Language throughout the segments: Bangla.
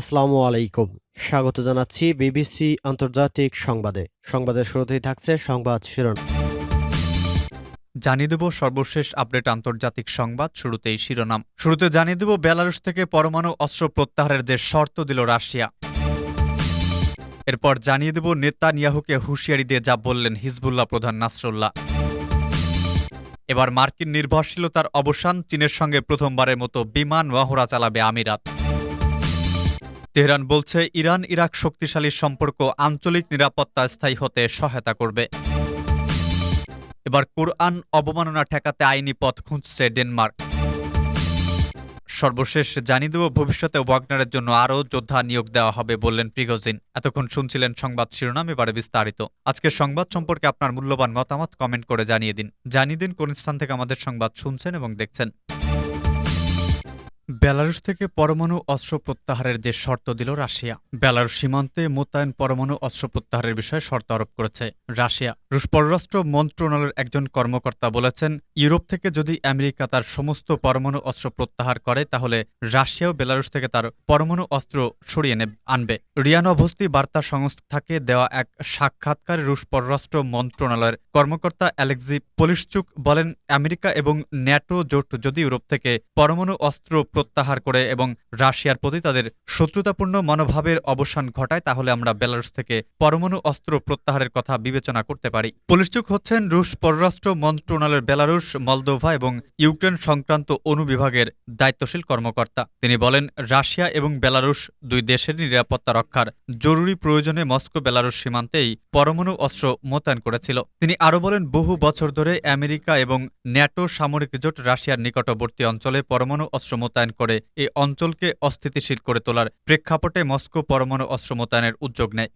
আসসালামু আলাইকুম। স্বাগত জানাচ্ছি বিবিসি আন্তর্জাতিক সংবাদে। সংবাদের শুরুতেই থাকছে সংবাদ শিরোনাম। জানিয়ে দেব সর্বশেষ আপডেট আন্তর্জাতিক সংবাদ শুরুতেই শিরোনাম। শুরুতে জানিয়ে দেব বেলারুশ থেকে পরমাণু অস্ত্র প্রত্যাহারের যে শর্ত দিল রাশিয়া। এরপর জানিয়ে দেব নেতানিয়াহুকে হুঁশিয়ারি দিয়ে যা বললেন হিজবুল্লাহ প্রধান নাসরুল্লাহ। এবার মার্কিন নির্ভরশীলতার অবসান চীনের সঙ্গে প্রথমবারের মতো বিমান মহড়া চালাবে আমিরাত। তেহরান বলছে, ইরান, ইরাক শক্তিশালী সম্পর্ক, আঞ্চলিক নিরাপত্তা স্থায়ী হতে সহায়তা করবে। এবার কোরআন অবমাননা ঠেকাতে আইনি পথ খুঁজছে ডেনমার্ক। সর্বশেষ জানিয়ে দেব, ভবিষ্যতে ওয়াগনারের জন্য আরও যোদ্ধা নিয়োগ দেওয়া হবে বললেন প্রিগোজিন। এতক্ষণ শুনছিলেন সংবাদ শিরোনাম, এবারে বিস্তারিত। আজকের সংবাদ সম্পর্কে আপনার মূল্যবান মতামত কমেন্ট করে জানিয়ে দিন। জানিয়ে দিন কোন স্থান থেকে আমাদের সংবাদ শুনছেন এবং দেখছেন। বেলারুশ থেকে পরমাণু অস্ত্র প্রত্যাহারের যে শর্ত দিল রাশিয়া। বেলারুশ সীমান্তে মোতায়েন পরমাণু অস্ত্র প্রত্যাহারের বিষয়ে শর্ত আরোপ করেছে রাশিয়া। রুশ পররাষ্ট্র মন্ত্রণালয়ের একজন কর্মকর্তা বলেছেন, ইউরোপ থেকে যদি আমেরিকা তার সমস্ত পরমাণু অস্ত্র প্রত্যাহার করে, তাহলে রাশিয়াও বেলারুশ থেকে তার পরমাণু অস্ত্র সরিয়ে নে আনবে। রিয়ান অভস্তি বার্তা সংস্থাকে দেওয়া এক সাক্ষাৎকারে রুশ পররাষ্ট্র মন্ত্রণালয়ের কর্মকর্তা অ্যালেক্সি পলিশচুক বলেন, আমেরিকা এবং ন্যাটো জোট যদি ইউরোপ থেকে পরমাণু অস্ত্র প্রত্যাহার করে এবং রাশিয়ার প্রতি তাদের শত্রুতাপূর্ণ মনোভাবের অবসান ঘটায়, তাহলে আমরা বেলারুশ থেকে পরমাণু অস্ত্র প্রত্যাহারের কথা বিবেচনা করতে পারি। পলিশচুক হচ্ছেন রুশ পররাষ্ট্র মন্ত্রণালয়ের বেলারুশ, মলদোভা এবং ইউক্রেন সংক্রান্ত অনুবিভাগের দায়িত্বশীল কর্মকর্তা। তিনি বলেন, রাশিয়া এবং বেলারুশ দুই দেশের নিরাপত্তা রক্ষার জরুরি প্রয়োজনে মস্কো বেলারুশ সীমান্তেই পরমাণু অস্ত্র মোতায়েন করেছিল। তিনি আরও বলেন, বহু বছর ধরে আমেরিকা এবং ন্যাটো সামরিক জোট রাশিয়ার নিকটবর্তী অঞ্চলে পরমাণু অস্ত্র মোতায়েন করে এই অঞ্চলকে অস্থিতিশীল করে তোলার প্রেক্ষাপটে মস্কো পরমাণু অস্ত্র মোতায়েনের উদ্যোগ নেয়।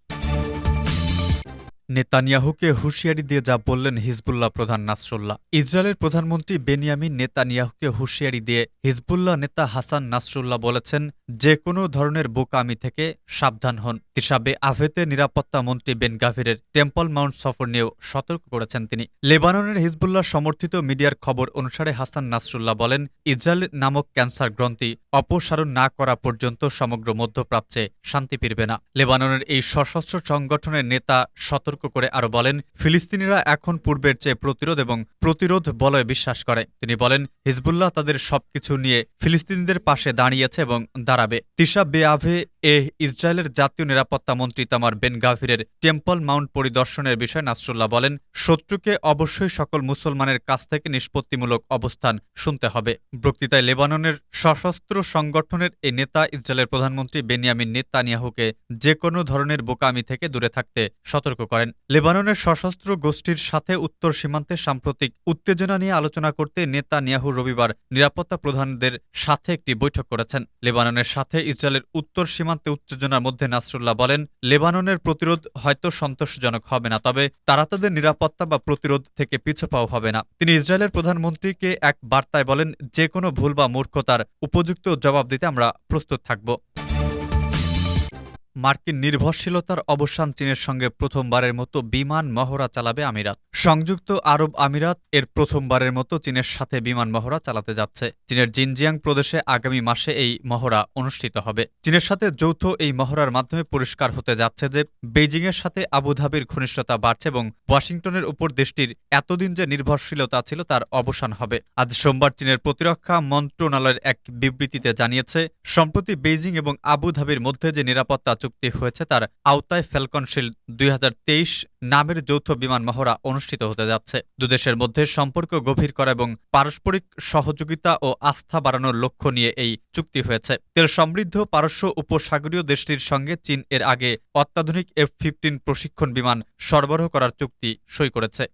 নেতানিয়াহুকে হুঁশিয়ারি দিয়ে যা বললেন হিজবুল্লাহ প্রধান নাসরুল্লাহ। ইসরায়েলের প্রধানমন্ত্রী বেনিয়ামিন নেতানিয়াহুকে হুঁশিয়ারি দিয়ে হিজবুল্লাহ নেতা হাসান নাসরুল্লাহ বলেছেন, যে কোনো ধরনের বোকামি থেকে সাবধান হন। তিসাবে আভেতে নিরাপত্তা মন্ত্রী বেন গাভিরের টেম্পল মাউন্ট সফর নিয়েও সতর্ক করেছেন তিনি। লেবাননের হিজবুল্লাহ সমর্থিত মিডিয়ার খবর অনুসারে হাসান নাসরুল্লাহ বলেন, ইসরায়েল নামক ক্যান্সার গ্রন্থি অপসারণ না করা পর্যন্ত সমগ্র মধ্যপ্রাচ্যে শান্তি ফিরবে না। লেবাননের এই সশস্ত্র সংগঠনের নেতা সতর্ক করে আরও বলেন, ফিলিস্তিনিরা এখন পূর্বের চেয়ে প্রতিরোধ এবং প্রতিরোধ বলয়ে বিশ্বাস করে। তিনি বলেন, হিজবুল্লাহ তাদের সবকিছু নিয়ে ফিলিস্তিনিদের পাশে দাঁড়িয়েছে এবং দাঁড়াবে। তিশা বেআভে এ ইসরায়েলের জাতীয় নিরাপত্তা মন্ত্রী তামার বেন গাভিরের টেম্পল মাউন্ট পরিদর্শনের বিষয়ে নাসরুল্লাহ বলেন, শত্রুকে অবশ্যই সকল মুসলমানের কাছ থেকে নিষ্পত্তিমূলক অবস্থান শুনতে হবে। বক্তৃতায় লেবাননের সশস্ত্র সংগঠনের এই নেতা ইসরায়েলের প্রধানমন্ত্রী বেনিয়ামিন নেতানিয়াহুকে যে কোনো ধরনের বোকামি থেকে দূরে থাকতে সতর্ক করেন। লেবাননের সশস্ত্র গোষ্ঠীর সাথে উত্তর সীমান্তে সাম্প্রতিক উত্তেজনা নিয়ে আলোচনা করতে নেতানিয়াহু রবিবার নিরাপত্তা প্রধানদের সাথে একটি বৈঠক করেছেন। লেবাননের সাথে ইসরায়েলের উত্তর সীমান্তে উত্তেজনার মধ্যে নাসরুল্লাহ বলেন, লেবাননের প্রতিরোধ হয়তো সন্তোষজনক হবে না, তবে তারা তাদের নিরাপত্তা বা প্রতিরোধ থেকে পিছু পাও হবে না। তিনি ইসরায়েলের প্রধানমন্ত্রীকে এক বার্তায় বলেন, যে কোনো ভুল বা মূর্খতার উপযুক্ত জবাব দিতে আমরা প্রস্তুত থাকব। মার্কিন নির্ভরশীলতার অবসান চীনের সঙ্গে প্রথমবারের মতো বিমান মহড়া চালাবে আমিরাত। সংযুক্ত আরব আমিরাত এর প্রথমবারের মতো চীনের সাথে বিমান মহড়া চালাতে যাচ্ছে। চীনের জিনজিয়াং প্রদেশে আগামী মাসে এই মহড়া অনুষ্ঠিত হবে। চীনের সাথে যৌথ এই মহড়ার মাধ্যমে পরিষ্কার হতে যাচ্ছে যে, বেইজিংয়ের সাথে আবুধাবির ঘনিষ্ঠতা বাড়ছে এবং ওয়াশিংটনের উপর দেশটির এতদিন যে নির্ভরশীলতা ছিল তার অবসান হবে। আজ সোমবার চীনের প্রতিরক্ষা মন্ত্রণালয়ের এক বিবৃতিতে জানিয়েছে, সম্প্রতি বেইজিং এবং আবুধাবির মধ্যে যে নিরাপত্তা চুক্তি হয়েছে, তার আওতায় ফ্যালকন শিল্ড দুই হাজার তেইশ নামের যৌথ বিমান মহড়া অনুষ্ঠিত হতে যাচ্ছে। দুদেশের মধ্যে সম্পর্ক গভীর করা এবং পারস্পরিক সহযোগিতা ও আস্থা বাড়ানোর লক্ষ্য নিয়ে এই চুক্তি হয়েছে। তেল সমৃদ্ধ পারস্য উপসাগরীয় দেশটির সঙ্গে চীন এর আগে অত্যাধুনিক এফ ফিফটিন প্রশিক্ষণ বিমান সরবরাহ করার চুক্তি সই করেছে।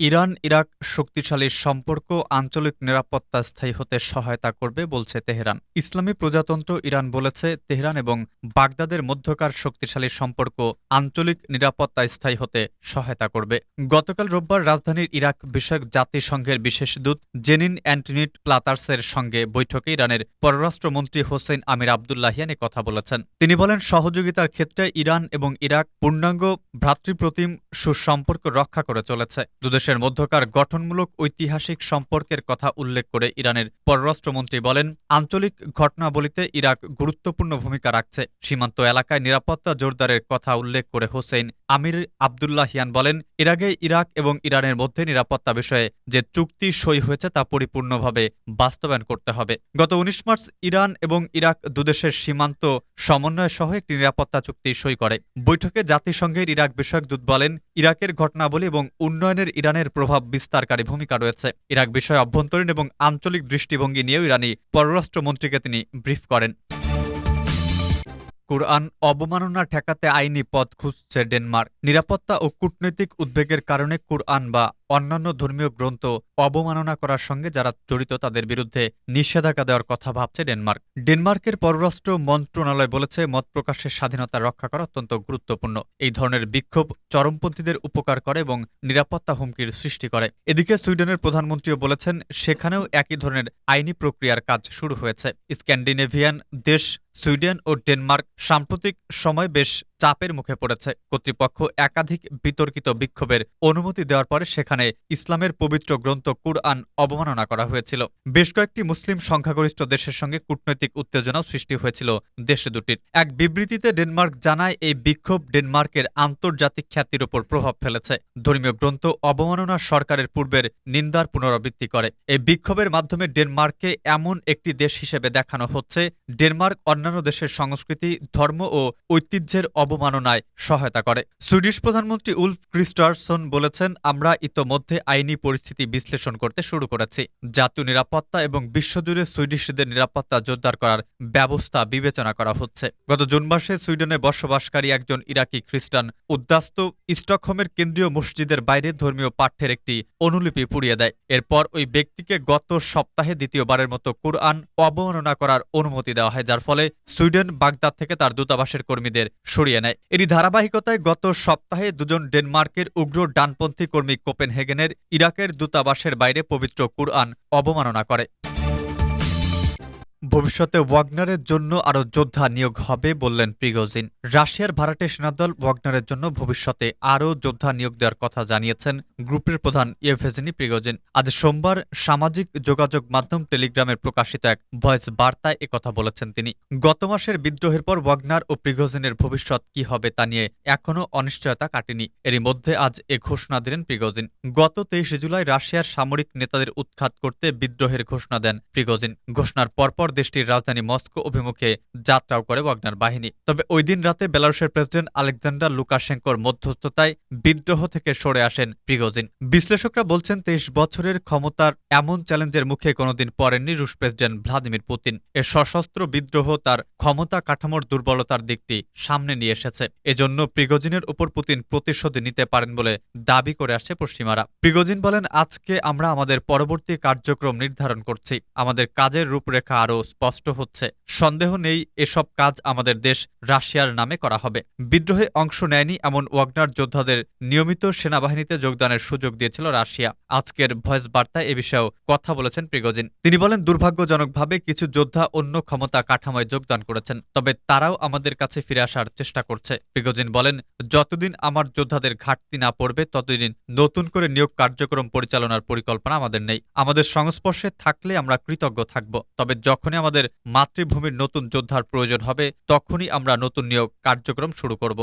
ইরান, ইরাক শক্তিশালী সম্পর্ক, আঞ্চলিক নিরাপত্তা স্থায়ী হতে সহায়তা করবে বলছে তেহরান। ইসলামী প্রজাতন্ত্র ইরান বলেছে, তেহরান এবং বাগদাদের মধ্যকার শক্তিশালী সম্পর্ক আঞ্চলিক নিরাপত্তা স্থায়ী হতে সহায়তা করবে। গতকাল রোববার রাজধানীর ইরাক বিষয়ক জাতিসংঘের বিশেষ দূত জেনিন অ্যান্টনিট প্লাতার্সের সঙ্গে বৈঠকে ইরানের পররাষ্ট্রমন্ত্রী হোসেন আমির আবদুল্লাহিয়ান কথা বলেছেন। তিনি বলেন, সহযোগিতার ক্ষেত্রে ইরান এবং ইরাক পূর্ণাঙ্গ ভ্রাতৃপ্রতিম সুসম্পর্ক রক্ষা করে চলেছে। দেশের মধ্যকার গঠনমূলক ঐতিহাসিক সম্পর্কের কথা উল্লেখ করে ইরানের পররাষ্ট্রমন্ত্রী বলেন, আঞ্চলিক ঘটনাবলিতে ইরাক গুরুত্বপূর্ণ ভূমিকা রাখছে। সীমান্ত এলাকায় নিরাপত্তা জোরদারের কথা উল্লেখ করে হোসেন আমির আবদুল্লাহিয়ান বলেন এর আগে ইরাক এবং ইরানের মধ্যে নিরাপত্তা বিষয়ে যে চুক্তি সই হয়েছে তা পরিপূর্ণভাবে বাস্তবায়ন করতে হবে। গত উনিশ মার্চ ইরান এবং ইরাক দুদেশের সীমান্ত সমন্বয় সহ একটি নিরাপত্তা চুক্তি সই করে। বৈঠকে জাতিসংঘের ইরাক বিষয়ক দূত বলেন, ইরাকের ঘটনাবলী এবং উন্নয়নের ইরানের প্রভাব বিস্তারকারী ভূমিকা রয়েছে। ইরাক বিষয়ে অভ্যন্তরীণ এবং আঞ্চলিক দৃষ্টিভঙ্গি নিয়েও ইরানি পররাষ্ট্রমন্ত্রীকে তিনি ব্রিফ করেন। কুরআন অবমাননা ঠেকাতে আইনি পথ খুঁজছে ডেনমার্ক। নিরাপত্তা ও কূটনৈতিক উদ্বেগের কারণে কোরআন বা অন্যান্য ধর্মীয় গ্রন্থ অবমাননা করার সঙ্গে যারা জড়িত তাদের বিরুদ্ধে নিষেধাজ্ঞা দেওয়ার কথা ভাবছে ডেনমার্ক। ডেনমার্কের পররাষ্ট্র মন্ত্রণালয় বলেছে, মত প্রকাশের স্বাধীনতা রক্ষা করা অত্যন্ত গুরুত্বপূর্ণ। এই ধরনের বিক্ষোভ চরমপন্থীদের উপকার করে এবং নিরাপত্তা হুমকির সৃষ্টি করে। এদিকে সুইডেনের প্রধানমন্ত্রীও বলেছেন, সেখানেও একই ধরনের আইনি প্রক্রিয়ার কাজ শুরু হয়েছে। স্ক্যান্ডিনেভিয়ান দেশ সুইডেন ও ডেনমার্ক সাম্প্রতিক সময় বেশ চাপের মুখে পড়েছে। কর্তৃপক্ষ একাধিক বিতর্কিত বিক্ষোভের অনুমতি দেওয়ার পরে সেখানে ইসলামের পবিত্র গ্রন্থ কুরআন অবমাননা করা হয়েছিল। বেশ কয়েকটি মুসলিম সংখ্যাগরিষ্ঠ দেশের সঙ্গে কূটনৈতিক উত্তেজনাও সৃষ্টি হয়েছিল দেশ দুটির। এক বিবৃতিতে ডেনমার্ক জানায়, এই বিক্ষোভ ডেনমার্কের আন্তর্জাতিক খ্যাতির উপর প্রভাব ফেলেছে। ধর্মীয় গ্রন্থ অবমাননা সরকারের পূর্বের নিন্দার পুনরাবৃত্তি করে। এই বিক্ষোভের মাধ্যমে ডেনমার্ককে এমন একটি দেশ হিসেবে দেখানো হচ্ছে, ডেনমার্ক অন্যান্য দেশের সংস্কৃতি, ধর্ম ও ঐতিহ্যের অবমাননায় সহায়তা করে। সুইডিশ প্রধানমন্ত্রী উলফ ক্রিস্টারসন বলেছেন, আমরা ইতোমধ্যে আইনি পরিস্থিতি বিশ্লেষণ করতে শুরু করেছি। জাতীয় নিরাপত্তা এবং বিশ্বজুড়ে সুইডিশদের নিরাপত্তা জোরদার করার ব্যবস্থা বিবেচনা করা হচ্ছে। গত জুন মাসে সুইডেনে বসবাসকারী একজন ইরাকি খ্রিস্টান উদ্বাস্ত স্টকহোমের কেন্দ্রীয় মসজিদের বাইরে ধর্মীয় পাঠ্যের একটি অনুলিপি পুড়িয়ে দেয়। এরপর ওই ব্যক্তিকে গত সপ্তাহে দ্বিতীয়বারের মতো কুরআন অবমাননা করার অনুমতি দেওয়া হয়, যার ফলে সুইডেন বাগদাদ থেকে তার দূতাবাসের কর্মীদের সরিয়ে নেয় এরই ধারাবাহিকতায় গত সপ্তাহে দুজন ডেনমার্কের উগ্র ডানপন্থী কর্মী কোপেনহেগেনের ইরাকের দূতাবাসের বাইরে পবিত্র কুরআন অবমাননা করে। ভবিষ্যতে ওয়াগনারের জন্য আরও যোদ্ধা নিয়োগ হবে বললেন প্রিগোজিন। রাশিয়ার ভাড়াটে সেনাদল ওয়াগনারের জন্য ভবিষ্যতে আরও যোদ্ধা নিয়োগ দেওয়ার কথা জানিয়েছেন গ্রুপের প্রধান ইয়েভেজিনি প্রিগোজিন। আজ সোমবার সামাজিক যোগাযোগ মাধ্যম টেলিগ্রামের প্রকাশিত এক ভয়েস বার্তায় একথা বলেছেন তিনি। গত মাসের বিদ্রোহের পর ওয়াগনার ও প্রিগোজিনের ভবিষ্যৎ কি হবে তা নিয়ে এখনও অনিশ্চয়তা কাটেনি। এরই মধ্যে আজ এ ঘোষণা দিলেন প্রিগোজিন। গত তেইশে জুলাই রাশিয়ার সামরিক নেতাদের উৎখাত করতে বিদ্রোহের ঘোষণা দেন প্রিগোজিন। ঘোষণার পরপর দেশটির রাজধানী মস্কো অভিমুখে যাত্রাও করে ওয়াগনার বাহিনী। তবে ওই দিন রাতে বেলারুশের প্রেসিডেন্ট আলেকজান্ডার লুকাশেঙ্কোর মধ্যস্থতায় বিদ্রোহ থেকে সরে আসেন প্রিগোজিন। বিশ্লেষকরা বলছেন, তেইশ বছরের ক্ষমতার এমন চ্যালেঞ্জের মুখে কোনোদিন পড়েননি রুশ প্রেসিডেন্ট ভ্লাদিমির পুতিন। এ সশস্ত্র বিদ্রোহ তার ক্ষমতা কাঠামোর দুর্বলতার দিকটি সামনে নিয়ে এসেছে। এজন্য প্রিগোজিনের উপর পুতিন প্রতিশোধ নিতে পারেন বলে দাবি করে আসছে পশ্চিমারা। প্রিগোজিন বলেন, আজকে আমরা আমাদের পরবর্তী কার্যক্রম নির্ধারণ করছি। আমাদের কাজের রূপরেখা আরও স্পষ্ট হচ্ছে, সন্দেহ নেই এসব কাজ আমাদের দেশ রাশিয়ার নামে করা হবে। বিদ্রোহে অংশ নেয়নি এমন ওয়াগনার যোদ্ধাদের নিয়মিত সেনাবাহিনীতে যোগদানের সুযোগ দিয়েছিল রাশিয়া। আজকের ভয়েস বার্তায় এ বিষয়েও কথা বলেছেন প্রিগোজিন। তিনি বলেন, দুর্ভাগ্যজনকভাবে কিছু যোদ্ধা অন্য ক্ষমতা কাঠামোয় যোগদান করেছেন, তবে তারাও আমাদের কাছে ফিরে আসার চেষ্টা করছে। প্রিগোজিন বলেন, যতদিন আমার যোদ্ধাদের ঘাটতি না পড়বে, ততদিন নতুন করে নিয়োগ কার্যক্রম পরিচালনার পরিকল্পনা আমাদের নেই। আমাদের সংস্পর্শে থাকলে আমরা কৃতজ্ঞ থাকব, তবে যখনই আমাদের মাতৃভূমির নতুন যোদ্ধার প্রয়োজন হবে তখনই আমরা নতুন নিয়োগ কার্যক্রম শুরু করব।